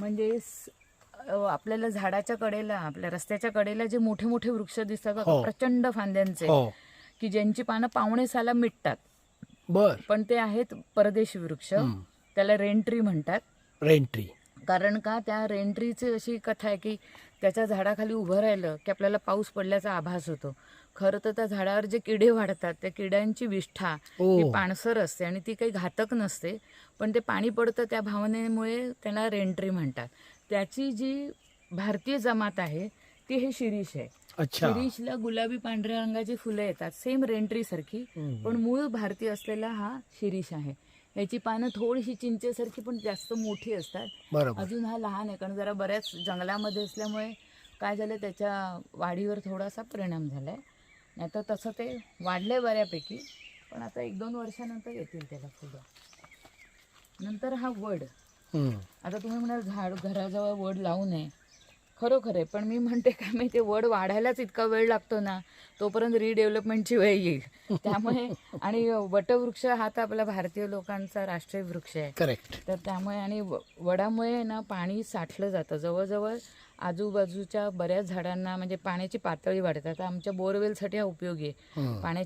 म्हणजे आपल्याला झाडाच्या कडेला आपल्या रस्त्याच्या कडेला जे मोठे मोठे वृक्ष दिसतात हो. प्रचंड फांद्यांचे हो. की ज्यांची पानं पावणे साला मिटतात. बर. पण ते आहेत परदेशी वृक्ष. त्याला रेंट्री म्हणतात. रेंट्री. कारण का त्या रेंट्रीची अशी कथा आहे की त्याच्या झाडाखाली उभं राहिलं की आपल्याला पाऊस पडल्याचा आभास होतो. खरं तर त्या झाडावर जे किडे वाढतात त्या किड्यांची विष्ठा. ही. पाणसर असते आणि ती काही घातक नसते पण ते पाणी पडतं त्या भावनेमुळे त्याला रेंट्री म्हणतात. त्याची जी भारतीय जमात आहे ती हे शिरीष आहे. शिरीषला गुलाबी पांढऱ्या रंगाची फुलं येतात सेम रेंट्री सारखी. पण मूळ भारतीय असलेला हा शिरीष आहे. याची पानं थोडीशी चिंचेसारखी पण जास्त मोठी असतात. अजून हा लहान आहे कारण जरा बऱ्याच जंगलामध्ये असल्यामुळे काय झालं त्याच्या वाढीवर थोडासा परिणाम झालाय. नाही तर तसं ते वाढलंय बऱ्यापैकी पण आता एक दोन वर्षानंतर येतील त्याला फुलं. नंतर हा वड. आता तुम्ही म्हणाल झाड घराजवळ वड लावू नये. खरोखर आहे. पण मी म्हणते काय मी ते वड वाढायलाच इतका वेळ लागतो ना तोपर्यंत रिडेव्हलपमेंटची वेळ येईल. त्यामुळे आणि वटवृक्ष हा तर आपला भारतीय लोकांचा राष्ट्रीय वृक्ष आहे. करेक्ट तर त्यामुळे आणि वडामुळे ना पाणी साठलं जातं. जवळजवळ आजूबाजूच्या बऱ्याच झाडांना म्हणजे पाण्याची पातळी वाढते. आता आमच्या बोरवेलसाठी हा उपयोगी आहे. पाण्याची